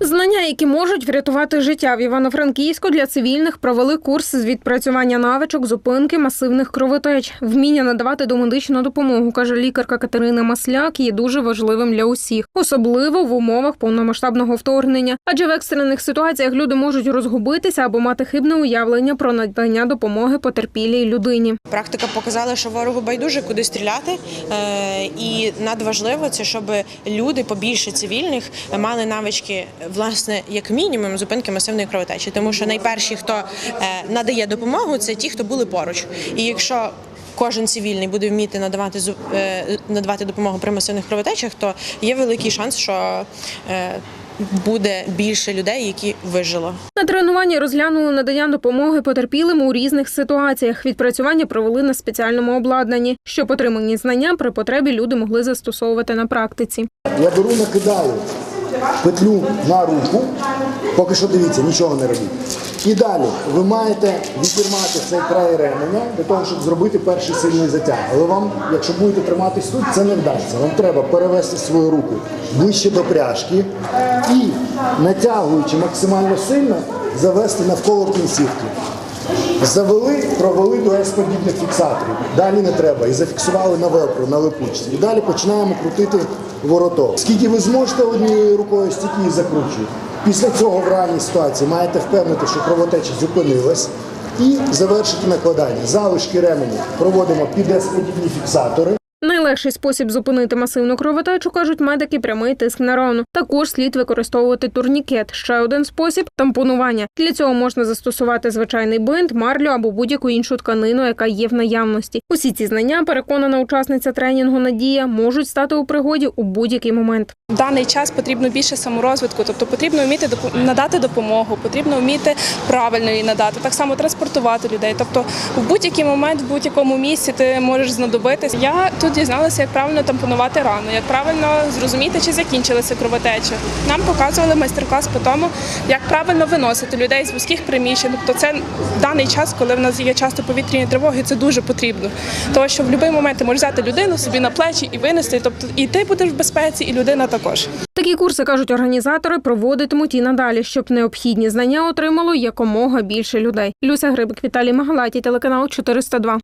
Знання, які можуть врятувати життя в Івано-Франківську для цивільних, провели курс з відпрацювання навичок зупинки масивних кровотеч. Вміння надавати домедичну допомогу, каже лікарка Катерина Масляк, є дуже важливим для усіх, особливо в умовах повномасштабного вторгнення. Адже в екстрених ситуаціях люди можуть розгубитися або мати хибне уявлення про надання допомоги потерпілій людині. Практика показала, що ворогу байдуже куди стріляти, е, і надважливо це, щоб люди побільше цивільних мали навички, власне, як мінімум, зупинки масивної кровотечі. Тому що найперші, хто е, надає допомогу, це ті, хто були поруч. І якщо Кожен цивільний буде вміти надавати е, надавати допомогу при масивних кровотечах, то є великий шанс, що е, буде більше людей, які вижило. На тренуванні розглянули надання допомоги потерпілим у різних ситуаціях. Відпрацювання провели на спеціальному обладнанні, щоб отримані знання при потребі люди могли застосовувати на практиці. Я беру, накидаю петлю на руку. Поки що дивіться, нічого не робіть. І далі ви маєте відірмати цей край ременя для того, щоб зробити перший сильний затяг. Але вам, якщо будете триматись тут, це не вдасться. Вам треба перевести свою руку ближче до пряжки і, натягуючи максимально сильно, завести навколо кінцівки. Завели, провели до С-подібних фіксаторів. Далі не треба. І зафіксували на вепру, на липучці. І далі починаємо крутити вороток. Скільки ви зможете однією рукою, стільки і закручуєте. Після цього в реальній ситуації маєте впевнити, що кровотеча зупинилась. І завершити накладання. Залишки ременю проводимо під С-подібні фіксатори. Найлегший спосіб зупинити масивну кровотечу, кажуть медики, прямий тиск на рану. Також слід використовувати турнікет. Ще один спосіб тампонування. Для цього можна застосувати звичайний бинт, марлю або будь-яку іншу тканину, яка є в наявності. Усі ці знання, переконана учасниця тренінгу Надія, можуть стати у пригоді у будь-який момент. В даний час потрібно більше саморозвитку, тобто потрібно вміти надати допомогу, потрібно вміти правильно її надати, так само транспортувати людей. Тобто в будь-який момент, в будь-якому місці ти можеш знадобитись. Я тут дізналася, як правильно тампонувати рану, як правильно зрозуміти, чи закінчилася кровотеча. Нам показували майстер-клас по тому, як правильно виносити людей з вузьких приміщень. Тобто це в даний час, коли в нас є часто повітряні тривоги, це дуже потрібно. Тому що в будь-який момент ти можеш взяти людину собі на плечі і винести. Тобто і ти будеш в безпеці, і людина також. Такі курси кажуть організатори, проводитимуть і надалі, щоб необхідні знання отримало якомога більше людей. Люся Грибик, Віталій Магалаті, телеканал 402.